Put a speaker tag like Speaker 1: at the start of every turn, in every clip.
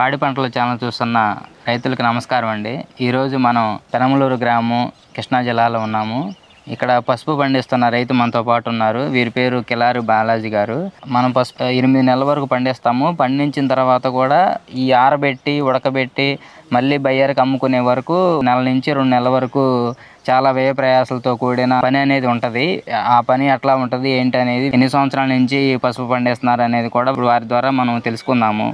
Speaker 1: పాడి పంటల ఛానల్ చూస్తున్న రైతులకు నమస్కారం అండి. ఈరోజు మనం పెనమలూరు గ్రామం కృష్ణా జిల్లాలో ఉన్నాము. ఇక్కడ పసుపు పండిస్తున్న రైతు మనతో పాటు ఉన్నారు. వీరి పేరు కిలారు బాలాజీ గారు. మనం పసుపు ఎనిమిది నెలల వరకు పండిస్తాము. పండించిన తర్వాత కూడా ఈ ఆరబెట్టి ఉడకబెట్టి మళ్ళీ బయ్యర్కి అమ్ముకునే వరకు నెల నుంచి రెండు నెలల వరకు చాలా వ్యయ ప్రయాసాలతో కూడిన పని అనేది ఉంటుంది. ఆ పని ఎట్లా ఉంటుంది ఏంటి అనేది ఎన్ని సంవత్సరాల నుంచి పసుపు పండిస్తున్నారు అనేది కూడా వారి ద్వారా మనం తెలుసుకుందాము.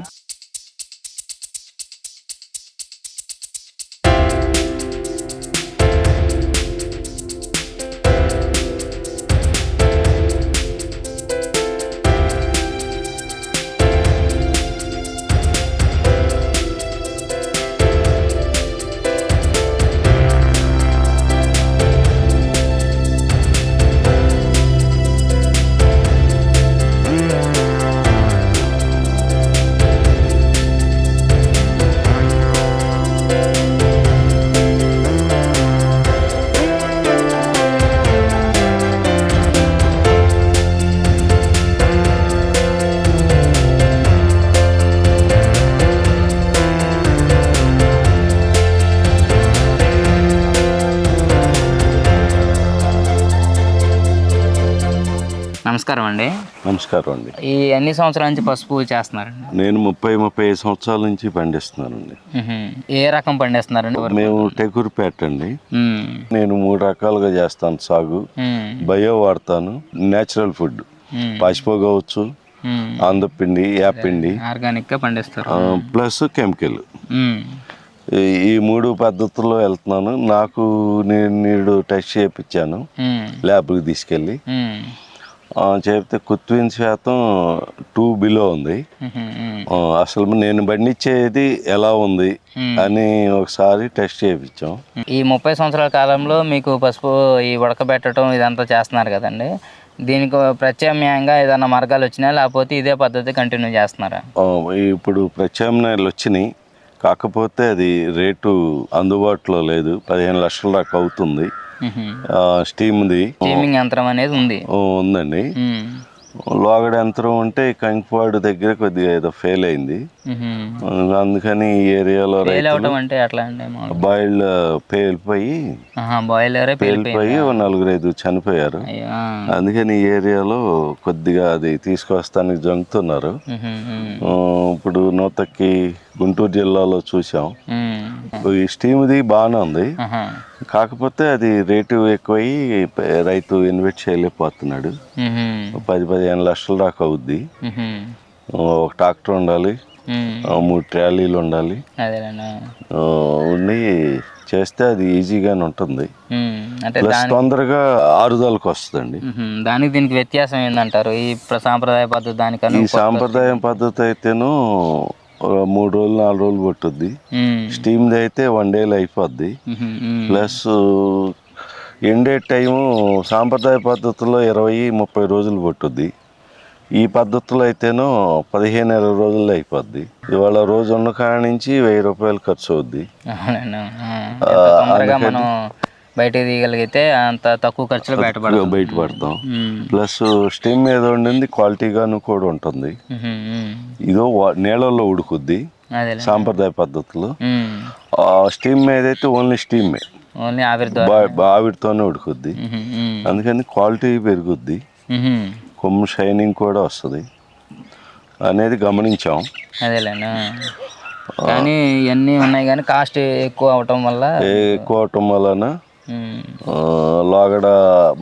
Speaker 1: నమస్కారం అండి.
Speaker 2: నమస్కారం అండి.
Speaker 1: ఈ ఎన్ని సంవత్సరాల నుంచి పసుపు చేస్తున్నారండి?
Speaker 2: నేను ముప్పై ముప్పై ఐదు సంవత్సరాల నుంచి పండిస్తున్నానండి.
Speaker 1: ఏ రకం పండిస్తున్నారండి
Speaker 2: మేము టెకూరుపేట అండి. నేను మూడు రకాలుగా చేస్తాను సాగు. బయో వాడతాను నేచురల్ ఫుడ్. పసుపు కావచ్చు. ఆంధ్రపిండి యాపిండి
Speaker 1: ఆర్గానిక్గా పండిస్తారు.
Speaker 2: Plus chemical. ఈ- మూడు పద్ధతుల్లో వెళ్తున్నాను. నాకు నేను నీడు టెస్ట్ చేయించాను. ల్యాబ్కి తీసుకెళ్ళి. చెప్తే కుత్విన్ శాతం టూ బిలో ఉంది. అసలు నేను పండించేది ఎలా ఉంది. అని ఒకసారి టెస్ట్ చేయించాం
Speaker 1: ఈ ముప్పై సంవత్సరాల కాలంలో మీకు పసుపు ఈ ఉడకబెట్టడం ఇదంతా చేస్తున్నారు కదండి. దీనికి ప్రత్యామ్నాయంగా ఏదైనా మార్గాలు వచ్చినాయా? లేకపోతే ఇదే పద్ధతి కంటిన్యూ చేస్తున్నారా?
Speaker 2: ఇప్పుడు ప్రత్యామ్నాయాలు వచ్చినాయి. కాకపోతే అది రేటు అందుబాటులో లేదు. పదిహేను లక్షల దాకా అవుతుంది. స్టీమ్ది.
Speaker 1: స్టీమింగ్ యంత్రం అనేది ఉంది.
Speaker 2: ఉందండి. లోగడ యంత్రం ఉంటే కంకిపాడు దగ్గర కొద్దిగా ఏదో ఫెయిల్ అయింది. అందుకని ఈ ఏరియాలో
Speaker 1: అంటే ఎట్లా అండి
Speaker 2: బాయిల్డ్ పేలిపోయి
Speaker 1: బాయిలరే
Speaker 2: పేలిపోయి నలుగురు ఐదు చనిపోయారు. అందుకని ఈ ఏరియాలో కొద్దిగా అది తీసుకొస్తానికి జంగుతున్నారు ఇప్పుడు నూతక్కి గుంటూరు జిల్లాలో చూసాం స్టీమ్ది బాగానే ఉంది. కాకపోతే అది రేటు ఎక్కువయ్యి రైతు ఇన్వెస్ట్ చేయలేకపోతున్నాడు. పది పదిహేను లక్షల దాకా అవుద్ది. ఒక ట్రాక్టర్ ఉండాలి. మూడు ట్రాలీలు ఉండాలి. ఉండి చేస్తే అది ఈజీగానే ఉంటుంది. ప్లస్ తొందరగా ఆరుదలకు వస్తుందండి.
Speaker 1: దానికి దీనికి వ్యత్యాసం ఏంటంటారు ఈ ప్ర- సాంప్రదాయ పద్ధతి దానికన్నా
Speaker 2: ఈ సాంప్రదాయం పద్ధతి అయితేను ఒక మూడు రోజులు నాలుగు రోజులు పట్టుద్ది. స్టీమ్ది అయితే వన్ డేలో అయిపోద్ది. ప్లస్ ఎండే టైము సాంప్రదాయ పద్ధతిలో ఇరవై ముప్పై రోజులు పట్టుద్ది. ఈ పద్ధతిలో అయితేనో పదిహేను ఇరవై రోజుల్లో అయిపోద్ది ఇవాళ రోజు ఉన్న కాడ నుంచి వెయ్యి రూపాయలు ఖర్చు అవుద్ది.
Speaker 1: బయటకు తీయగలిగితే అంత తక్కువ ఖర్చులో బయటపడతాం.
Speaker 2: బయటపడతాం. ప్లస్ స్టీమ్ మీద ఉండింది క్వాలిటీగాను కూడా ఉంటుంది. ఇదో నీళ్ళల్లో ఉడుకుద్ది సాంప్రదాయ పద్ధతిలో. స్టీమ్ మీద అయితే ఓన్లీ స్టీమే.
Speaker 1: ఓన్లీ ఆవిరి ద్వారా
Speaker 2: బా- బావిడితోనే ఉడుకుద్ది. అందుకని క్వాలిటీ పెరుగుద్ది. కొమ్ము షైనింగ్ కూడా వస్తుంది. అనేది గమనించాం.
Speaker 1: అదేలేండి ఆ. కానీ ఇవన్నీ ఉన్నాయి కానీ కాస్ట్ ఎక్కువ అవటం వల్ల
Speaker 2: ఎక్కువ అవటం వలన లోగడ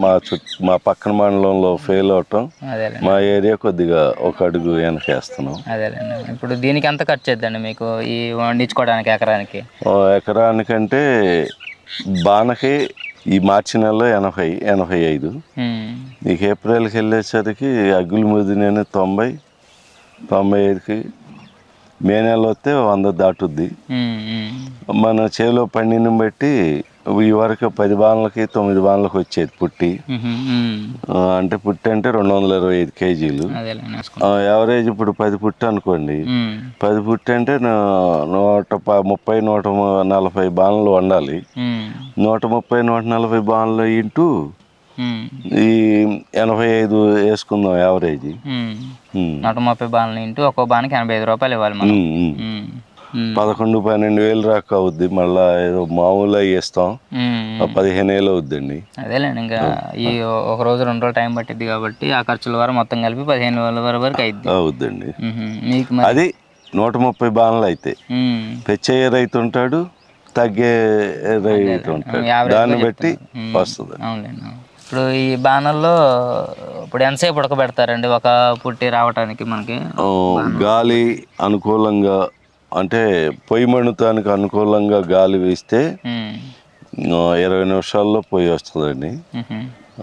Speaker 2: మా చుట్ మా పక్కన మండలంలో ఫెయిల్ అవటం మా ఏరియా కొద్దిగా ఒక అడుగు వెనకేస్తున్నాం
Speaker 1: అదేలేండి. ఇప్పుడు దీనికి ఎంత ఖర్చు అవుతుందండి మీకు ఈ వండించుకోవడానికి ఎకరానికి?
Speaker 2: ఎకరానికంటే బానకి ఈ మార్చి నెలలో ఎనభై ఎనభై ఐదు. నీకు ఏప్రిల్కి వెళ్ళేసరికి అగ్గులు ముదినేని తొంభై తొంభై ఐదుకి మే నెల వస్తే వంద దాటుద్ది. మన చేలో పండిని బట్టి ఈ వరకు పది బాణలకి తొమ్మిది బాణలకు వచ్చేది పుట్టి అంటే పుట్టి అంటే రెండు వందల ఇరవై ఐదు కేజీలు యావరేజ్ ఇప్పుడు పది పుట్టి అనుకోండి. పది పుట్టి అంటే నూట ముప్పై నూట నలభై బాణలు వండాలి. నూట ముప్పై నూట నలభై బాణలు ఇంటూ. ఈ ఎనభై ఐదు వేసుకుందాం యావరేజ్.
Speaker 1: నూట ముప్పై బాణలు ఇంటూ ఒక్కో బాణకి ఎనభై ఐదు రూపాయలు ఇవ్వాలి మనం.
Speaker 2: పదకొండు పన్నెండు వేలు రాక అవుద్ది. మళ్ళా ఏదో మామూలు. ఆ పదిహేను వేలు అవుద్దండి.
Speaker 1: అదేలేండి ఇంకా ఈ ఒక రోజు రెండు రోజులు టైం పట్టిద్ది కాబట్టి ఆ ఖర్చుల వరకు మొత్తం కలిపి పదిహేను వేల వరకు వరకు అయిద్ది.
Speaker 2: అవుద్దండి.
Speaker 1: మీకు
Speaker 2: అది నూట ముప్పై బాణలు అయితే. పెచ్చయ్యే రైతు ఉంటాడు తగ్గే రైతు ఉంటాడు. దాన్ని బట్టి. వస్తుంది.
Speaker 1: అవునులేండి అవును. ఇప్పుడు ఈ బాణల్లో ఇప్పుడు ఎంతసేపు ఉడకబెడతారండి? ఒక పుట్టి రావటానికి మనకి
Speaker 2: గాలి అనుకూలంగా అంటే పొయ్యి మండుతానికి అనుకూలంగా గాలి వీస్తే. ఆ, ఇరవై నిమిషాల్లో పొయ్యి వస్తుందండి
Speaker 1: ఉహు.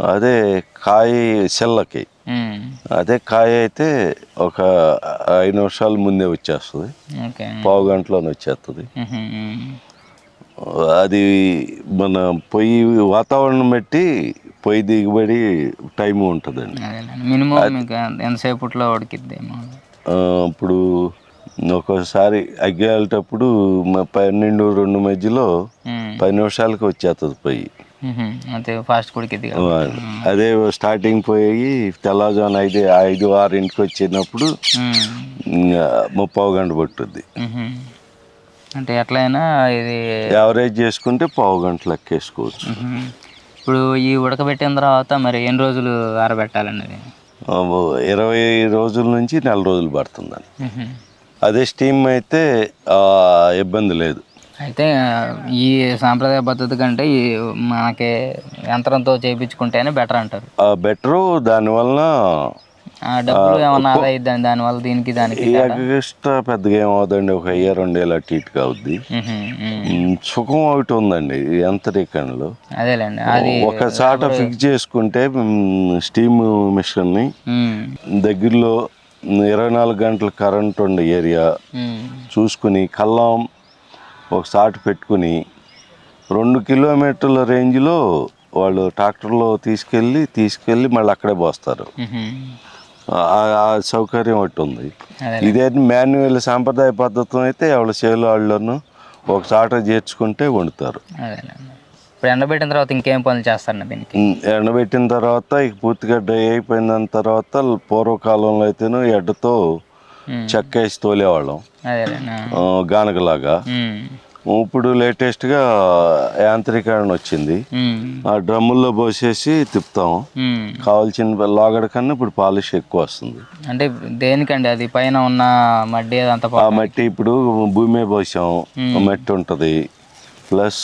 Speaker 2: అదే కాయ చెల్లకి
Speaker 1: ఉమ్.
Speaker 2: అదే కాయ అయితే ఒక ఐదు నిమిషాల ముందే వచ్చేస్తుంది పావు గంటలోనే వచ్చేస్తుంది. అది మన పొయ్యి వాతావరణం బట్టి పొయ్యి దిగుబడి టైం ఉంటుందండి
Speaker 1: మినిమం ఎంతసేపట్లో ఉడికిద్దేమో
Speaker 2: ఇప్పుడు ఒక్కోసారి అగ్గి వెళ్ళేటప్పుడు పన్నెండు రెండు మధ్యలో. పది నిమిషాలకి వచ్చేస్తుంది.
Speaker 1: అంతే ఫాస్ట్
Speaker 2: అదే స్టార్టింగ్ పోయి తెల్లవారుజామున ఐదు ఐదు ఆరింటికి వచ్చినప్పుడు
Speaker 1: ఉమ్.
Speaker 2: ఇంకా ముప్పావు గంట పట్టుద్ది.
Speaker 1: అంటే ఎట్లయినా ఇది
Speaker 2: యావరేజ్ చేసుకుంటే పావు గంట లెక్కేసుకోవచ్చు.
Speaker 1: ఇప్పుడు ఈ ఉడకబెట్టిన తర్వాత మరి ఎన్ని రోజులు ఆరబెట్టాలండి అది
Speaker 2: ఆ, ఇరవై రోజుల నుంచి నెల రోజులు పడుతుందండి
Speaker 1: ఉహు.
Speaker 2: అదే స్టీమ్ అయితే ఇబ్బంది లేదు.
Speaker 1: అయితే ఈ సాంప్రదాయ పద్ధతి కంటే ఈ మనకి యంత్రంతో చేయించుకుంటేనే బెటర్ అంటారు.
Speaker 2: బెటరు దానివలన
Speaker 1: ఆ డబ్బులు ఏమన్నా ఆదా అయిద్దండి దానివల్ల దీనికి దానికి?
Speaker 2: ఎక్స్ట్రా పెద్దగా ఏమవుదండి ఒక వెయ్యి రెండు వేలు అటు సుఖం ఒకటి ఉందండి యంత్రీకరణలో.
Speaker 1: అదేలేండి అది
Speaker 2: ఒక చాట ఫిక్స్ చేసుకుంటే స్టీమ్ మిషన్ని. దగ్గరలో ఇరవై నాలుగు గంటల కరెంట్ ఉండే ఏరియా. చూసుకుని కల్లం ఒక చాటు పెట్టుకుని రెండు కిలోమీటర్ల రేంజ్లో వాళ్ళు ట్రాక్టర్లో తీసుకెళ్ళి తీసుకెళ్ళి మళ్ళీ అక్కడే పోస్తారు. ఆ- సౌకర్యం ఒకటి ఉంది. ఇదే మాన్యువల్ సాంప్రదాయ పద్ధతి అయితే ఎవరి చేలు వాళ్ళను ఒక చాట చేర్చుకుంటే వండుతారు.
Speaker 1: ఇప్పుడు ఎండబెట్టిన తర్వాత ఇంకేం పనులు చేస్తారండి దీనికి?
Speaker 2: ఎండబెట్టిన తర్వాత ఇక పూర్తిగా డ్రై అయిపోయిన తర్వాత పూర్వకాలంలో అయితేను ఎడ్డతో
Speaker 1: ఉమ్.
Speaker 2: చెక్కేసి తోలేవాళ్ళం. గానగలాగా. ఇప్పుడు లేటెస్ట్గా యాంత్రీకరణ వచ్చింది. ఆ డ్రమ్ముల్లో పోసేసి తిప్పుతాం. కావాల్సిన లాగడ కన్నా ఇప్పుడు పాలిష్ ఎక్కువ వస్తుంది.
Speaker 1: అంటే దేనికండి అది? పైన ఉన్న అదంతా
Speaker 2: ఆ? మట్టి ఇప్పుడు భూమి పోసాం. మట్టి ఉంటుంది. ప్లస్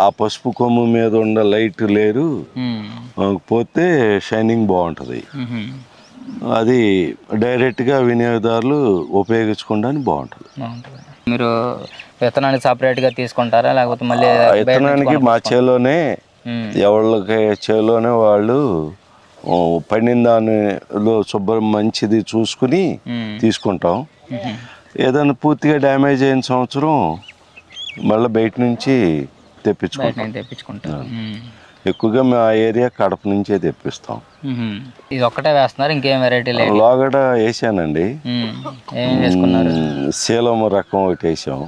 Speaker 2: ఆ పసుపు కొమ్ము మీద ఉన్న లైట్ లేరు. ఆ, పోతే షైనింగ్ బాగుంటుంది
Speaker 1: ఉహు.
Speaker 2: అది డైరెక్ట్గా వినియోగదారులు ఉపయోగించుకోవడానికి బాగుంటుంది
Speaker 1: మీరు విత్తనాన్ని సపరేట్గా తీసుకుంటారా లేకపోతే మళ్ళీ
Speaker 2: విత్తనానికి మా? చేలోనే
Speaker 1: ఉమ్.
Speaker 2: ఎవళ్ళకి చేలోనే వాళ్ళు పండిన దానిలో శుభ్రం మంచిది చూసుకుని. తీసుకుంటాం. ఏదైనా పూర్తిగా డ్యామేజ్ అయిన సంవత్సరం మళ్ళీ బయట నుంచి తెప్పించుకుంటాం.
Speaker 1: ఉమ్.
Speaker 2: ఎక్కువగా మా ఏరియా కడప నుంచే తెప్పిస్తాం.
Speaker 1: ఇది ఒక్కటే వేస్తున్నారు ఇంకేం వెరైటీ లేదు.
Speaker 2: లోగడ వేసానండి. శీలం రకం ఒకటి వేసాం.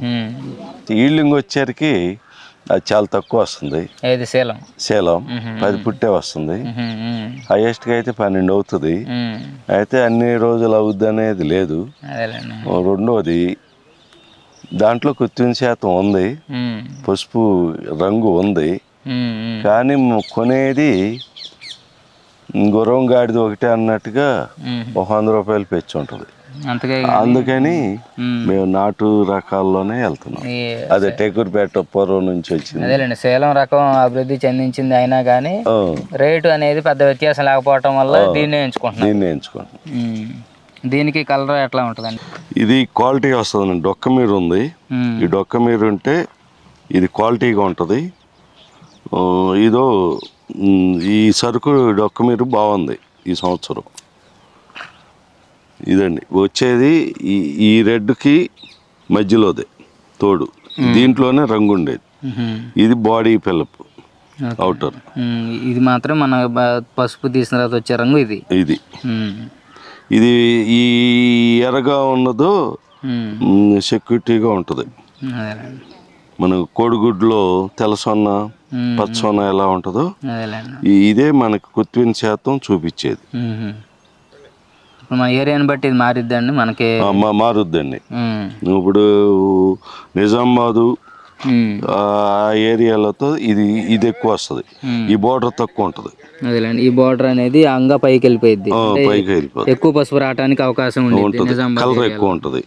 Speaker 2: ఈల్డింగ్ వచ్చేసరికి అది చాలా తక్కువ వస్తుంది.
Speaker 1: ఏది? శీలం?
Speaker 2: శీలం. పది పుట్టే వస్తుంది. హైయెస్ట్గా అయితే పన్నెండు అవుతుంది. అయితే అన్ని రోజులు అవుద్ది అనేది లేదు. రెండోది దాంట్లో కృత్రిమ శాతం ఉంది. పసుపు రంగు ఉంది. కానీ కొనేది గుర్రం గాడిది ఒకటే అన్నట్టుగా. ఒక వంద రూపాయలు పెంచి ఉంటుంది అందుకని. మేము నాటు రకాల్లోనే వెళ్తున్నాం అదే టెకూర్పేట పూర్వం నుంచి వచ్చింది
Speaker 1: అదేలేండి సేలం రకం అభివృద్ధి చెందించింది అయినా కానీ రేటు అనేది పెద్ద వ్యత్యాసం లేకపోవటం వల్ల దీన్నే ఎంచుకుంటున్నాం
Speaker 2: దీన్ని ఎంచుకోండి
Speaker 1: ఉమ్. దీనికి కలర్ ఎట్లా ఉంటుందండి?
Speaker 2: ఇది క్వాలిటీ వస్తుందండి. డొక్క మీరు ఉంది. ఈ డొక్క మీరు ఉంటే ఇది క్వాలిటీగా ఉంటుంది. ఇదో ఈ సరుకు డొక్క మీరు బాగుంది ఈ సంవత్సరం. ఇదండి. వచ్చేది ఈ ఈ రెడ్కి మధ్యలోదే తోడు. దీంట్లోనే రంగు ఉండేది. ఇది బాడీ పిల్లపు. అవుటర్.
Speaker 1: ఇది మాత్రం మన పసుపు తీసిన తర్వాత వచ్చే రంగు ఇది.
Speaker 2: ఇది. ఇది ఈ ఎర్రగా ఉన్నదో. సెక్యూరిటీగా ఉంటుంది. మన కోడిగుడ్లో తెల్లసొన్న
Speaker 1: ఉమ్.
Speaker 2: పచ్చసొన్న ఎలా ఉంటుందో ఇదే మనకు కృత్రిమ శాతం చూపించేది.
Speaker 1: మన ఏరియాని బట్టి ఇది మారిద్దండి మనకి.
Speaker 2: మారుద్దండి. ఇప్పుడు నిజామాబాదు ఏరియాలతో ఇది ఇది ఎక్కువ వస్తుంది. ఈ బోర్డర్ తక్కువ ఉంటుంది.
Speaker 1: అదేలేండి. ఈ బార్డర్ అనేది అంగా పైకి వెళ్ళిపోయింది
Speaker 2: పైకి వెళ్ళిపోతుంది
Speaker 1: ఎక్కువ పసుపు రావడానికి అవకాశం
Speaker 2: ఉంటుంది. కలర్. ఎక్కువ ఉంటుంది.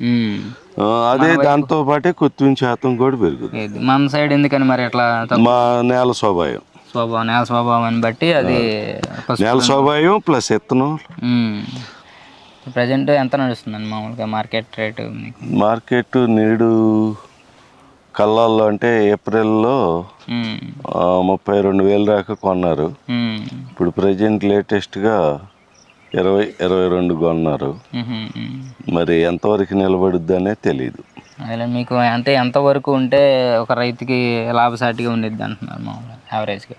Speaker 2: అదే దాంతో పాటే కొత్తిమీర శాతం కూడా పెరుగుతుంది
Speaker 1: మన సైడ్ ఎందుకని మరి తక్కువ?
Speaker 2: మా నేల స్వభావం.
Speaker 1: స్వభావం నేల స్వభావాన్ని బట్టి అది
Speaker 2: నేల స్వభావం ప్లస్ ఎత్తనం
Speaker 1: ప్రజెంట్ ఎంత నడుస్తుందండి మామూలుగా మార్కెట్ రేటు
Speaker 2: మార్కెట్ నేడు కల్లాల్లో అంటే ఏప్రిల్లో ముప్పై రెండు వేలు దాకా కొన్నారు. ఇప్పుడు ప్రజెంట్ లేటెస్ట్గా ఇరవై ఇరవై రెండు కొన్నారు. మరి ఎంతవరకు నిలబడుద్ది అనేది తెలియదు
Speaker 1: అదే మీకు అంటే ఎంత వరకు ఉంటే ఒక రైతుకి లాభసాటిగా ఉండిద్ది అంటున్నారు మామూలుగా యావరేజ్గా.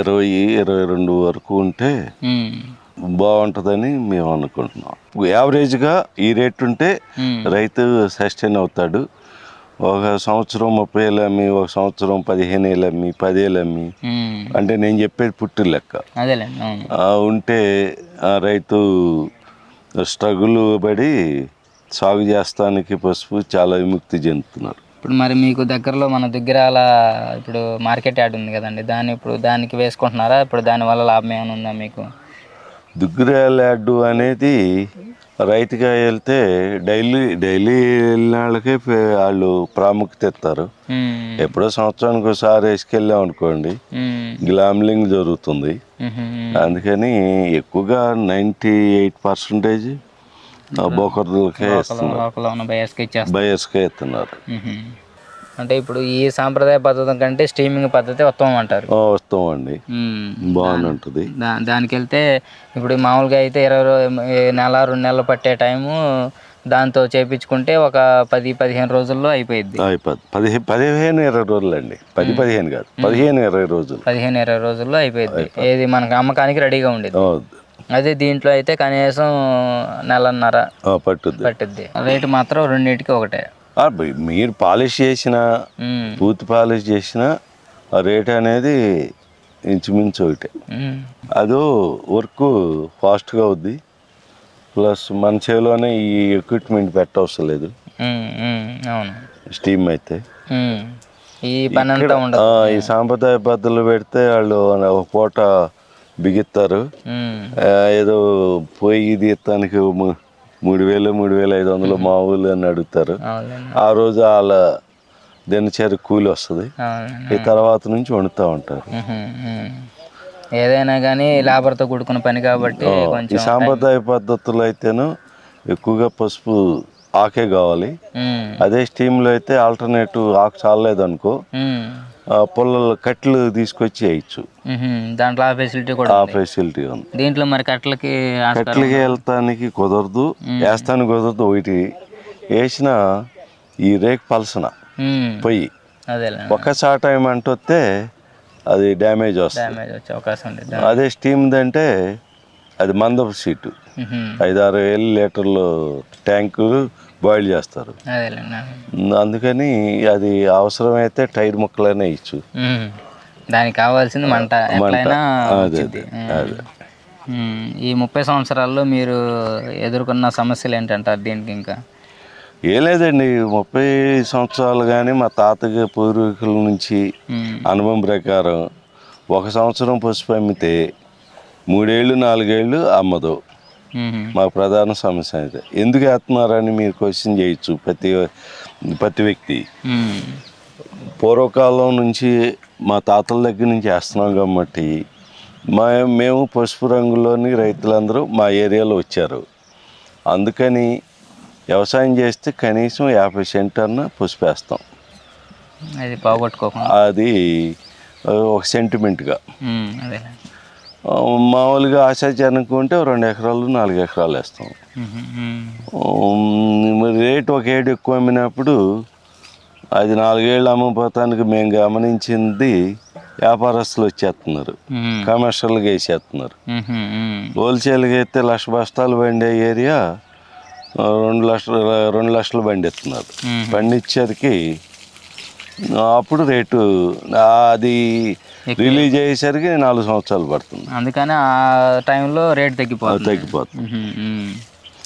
Speaker 2: ఇరవై ఇరవై రెండు వరకు ఉంటే బాగుంటుందని మేము అనుకుంటున్నాం. యావరేజ్గా ఈ రేట్ ఉంటే రైతు సస్టైన్ అవుతాడు. ఒక సంవత్సరం ముప్పై ఏళ్ళు అమ్మి ఒక సంవత్సరం పదిహేను ఏళ్ళు అమ్మి పదేళ్ళు అమ్మి. అంటే నేను చెప్పేది పుట్టి లెక్క. ఉంటే ఆ రైతు స్ట్రగుల్ పడి సాగు చేస్తానికి పసుపు చాలా విముక్తి చెందుతున్నారు.
Speaker 1: ఇప్పుడు మరి మీకు దగ్గరలో మన దగ్గర అలా ఇప్పుడు మార్కెట్ యార్డ్ ఉంది కదండి దాన్ని ఇప్పుడు దానికి వేసుకుంటున్నారా? ఇప్పుడు దానివల్ల లాభం ఏమైనా ఉందా మీకు?
Speaker 2: దుగ్గిరాల యార్డు అనేది రైతుగా వెళ్తే డైలీ డైలీ వెళ్ళిన వాళ్ళకే వాళ్ళు ప్రాముఖ్యత ఇస్తారు. ఎప్పుడో సంవత్సరానికి ఒకసారి వేసుకెళ్ళాం అనుకోండి గ్లామ్లింగ్ జరుగుతుంది. అందుకని ఎక్కువగా నైంటీ ఎయిట్ పర్సెంటేజ్ బోకర్లకే ఇస్తున్నారు.
Speaker 1: బయర్స్కి
Speaker 2: ఇస్తున్నారు.
Speaker 1: అంటే ఇప్పుడు ఈ సాంప్రదాయ పద్ధతి కంటే స్ట్రీమింగ్ పద్ధతి ఉత్తమం అంటారు.
Speaker 2: ఆ, వస్తామండి
Speaker 1: ఉమ్.
Speaker 2: బాగానే ఉంటుంది
Speaker 1: దా దానికి వెళ్తే ఇప్పుడు మామూలుగా అయితే ఇరవై నెల రెండు నెలలు పట్టే టైము దాంతో చేపించుకుంటే ఒక పది పదిహేను రోజుల్లో అయిపోయింది
Speaker 2: అయిపోద్ది. పదిహేను పదిహేను ఇరవై రోజులు అండి పది పదిహేను కాదు. పదిహేను ఇరవై రోజులు.
Speaker 1: పదిహేను ఇరవై రోజుల్లో అయిపోయింది ఏది మనకి అమ్మకానికి రెడీగా ఉండేది. అదే దీంట్లో అయితే కనీసం నెలన్నర
Speaker 2: పట్టుద్ది.
Speaker 1: పట్టుద్ది. రేటు మాత్రం రెండింటికి ఒకటే.
Speaker 2: మీరు పాలిష్ చేసిన. పూర్తి పాలిష్ చేసిన ఆ రేట్ అనేది ఇంచుమించు ఒకటే. అదో వర్క్ ఫాస్ట్గా అవుద్ది. ప్లస్ మన చేలోనే ఈ ఎక్విప్మెంట్ పెట్టవసరం లేదు. స్టీమ్ అయితే.
Speaker 1: ఈ
Speaker 2: సాంప్రదాయ పద్ధతులు పెడితే వాళ్ళు ఒక పూట బిగిస్తారు. ఏదో పోయి తీస్తానికి ము- మూడు వేలు మూడు వేల ఐదు వందలు మామూలు అని అడుగుతారు. ఆ రోజు వాళ్ళ దినచర్య కూలి వస్తుంది. ఈ తర్వాత నుంచి వండుతూ ఉంటారు.
Speaker 1: ఏదైనా కానీ లేబర్తో కూడుకున్న పని కాబట్టి
Speaker 2: ఈ సాంప్రదాయ పద్ధతులు అయితేను ఎక్కువగా పసుపు ఆకే కావాలి. అదే స్టీమ్లో అయితే ఆల్టర్నేటివ్ ఆకు చాలలేదు అనుకో
Speaker 1: ఉమ్.
Speaker 2: పుల్లలు కట్లు తీసుకొచ్చి వేయచ్చు.
Speaker 1: దాంట్లో ఆ ఫెసిలిటీ కూడా
Speaker 2: ఆ ఫెసిలిటీ ఉంది.
Speaker 1: దీంట్లో మరి కట్టలకి ఆస్కారం
Speaker 2: కట్లకి వెళ్తానికి కుదరదు వేస్తానికి కుదరదు. ఒకటి వేసిన ఈ రేక్ పలసన. పొయ్యి
Speaker 1: అదేలే.
Speaker 2: ఒక చాట ఏమంటే అది డ్యామేజ్ వస్తుంది. అదే స్టీమ్ అంటే అది మందపు సీటు.
Speaker 1: ఉహు.
Speaker 2: ఐదు ఆరు వేలు లీటర్లు ట్యాంకు బాయిల్ చేస్తారు. అందుకని అది అవసరమైతే టైర్ ముక్కలనే ఇచ్చు.
Speaker 1: ఉమ్. దానికి కావాల్సింది మంట వచ్చింది
Speaker 2: అదే
Speaker 1: ఈ ముప్పై సంవత్సరాల్లో మీరు ఎదుర్కొన్న సమస్యలు ఏంటంటారు దీనికి ఇంకా?
Speaker 2: ఏం లేదండి ముప్పై సంవత్సరాలు కానీ మా తాతకి పూర్వీకుల నుంచి. అనుభవం ప్రకారం ఒక సంవత్సరం పసుపు అమ్మితే మూడేళ్ళు నాలుగేళ్ళు అమ్మదు. మా ప్రధాన సమస్య అయితే. ఎందుకు వేస్తున్నారని మీరు క్వశ్చన్ చేయొచ్చు ప్రతి ప్రతి వ్యక్తి. పూర్వకాలం నుంచి మా తాతల దగ్గర నుంచి వేస్తున్నాం కాబట్టి మా మేము పసుపు రంగులోని రైతులందరూ మా ఏరియాలో వచ్చారు. అందుకని వ్యవసాయం చేస్తే కనీసం యాభై సెంట్ అన్న పసుపు వేస్తాం.
Speaker 1: అది పోగొట్టుకోకుండా
Speaker 2: అది ఒక సెంటిమెంట్గా మామూలుగా ఆశాజనకు ఉంటే రెండు ఎకరాలు నాలుగు ఎకరాలు వేస్తాం రేటు ఒక ఏడు ఎక్కువ అమ్మినప్పుడు అది నాలుగేళ్ళు అమ్మిపోతానికి మేము గమనించింది వ్యాపారస్తులు వచ్చేస్తున్నారు. కమర్షియల్గా వేసేస్తున్నారు. హోల్సేల్గా అయితే లక్ష బస్తాలు బండే ఏరియా రెండు లక్షలు రెండు లక్షలు. పండించేసరికి ఆ, అప్పుడు రేటు అది రిలీజ్ అయ్యేసరికి నాలుగు సంవత్సరాలు పడుతుంది
Speaker 1: అందుకని ఆ టైంలో రేట్ తగ్గిపోతుంది
Speaker 2: అది తగ్గిపోతుంది.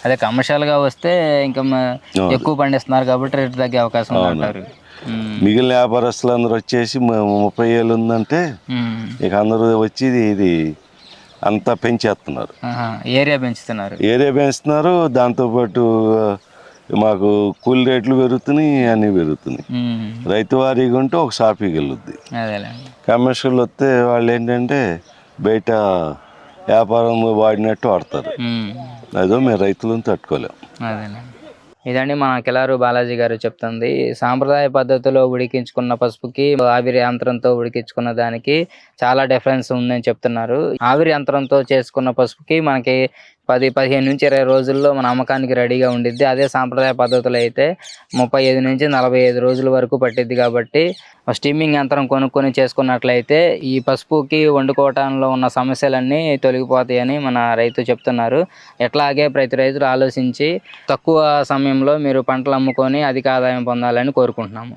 Speaker 1: అదే కమర్షియల్గా వస్తే ఇంకా ఎక్కువ పండిస్తున్నారు కాబట్టి రేటు తగ్గే అవకాశం ఉందంటారు ఉమ్.
Speaker 2: మిగిలిన వ్యాపారస్తులు అందరూ వచ్చేసి ముప్పై ఏళ్ళు ఉందంటే. ఇక అందరూ వచ్చి ఇది- అంతా పెంచేస్తున్నారు.
Speaker 1: ఏరియా పెంచుతున్నారు
Speaker 2: ఏరియా పెంచుతున్నారు దాంతోపాటు మాకు కూలి రేట్లు పెరుగుతున్నాయి అన్నీ పెరుగుతున్నాయి. రైతు వారీగా ఉంటే ఒక షాపింగ్ వెళ్ళుద్ది కమర్షియల్ వస్తే వాళ్ళు ఏంటంటే బయట వ్యాపారం వాడినట్టు వాడతారు. అదో మేము రైతులను తట్టుకోలేం.
Speaker 1: అదేనండి ఇదండి మన కిలారు బాలాజీ గారు చెప్తుంది. సాంప్రదాయ పద్ధతిలో ఉడికించుకున్న పసుపుకి ఆవిరి యంత్రంతో ఉడికించుకున్న దానికి చాలా డిఫరెన్స్ ఉందని చెప్తున్నారు. ఆవిరి యంత్రంతో చేసుకున్న పసుపుకి మనకి పది పదిహేను నుంచి ఇరవై రోజుల్లో మన అమ్మకానికి రెడీగా ఉండిద్ది. అదే సాంప్రదాయ పద్ధతులు అయితే ముప్పై ఐదు నుంచి నలభై ఐదు రోజుల వరకు పట్టిద్ది కాబట్టి స్టీమింగ్ యంత్రం కొనుక్కొని చేసుకున్నట్లయితే ఈ పసుపుకి వండుకోవటంలో ఉన్న సమస్యలన్నీ తొలగిపోతాయని మన రైతు చెప్తున్నారు. ఎట్లాగే ప్రతి రైతులు ఆలోచించి తక్కువ సమయంలో మీరు పంటలు అమ్ముకొని అధిక ఆదాయం పొందాలని కోరుకుంటున్నాము.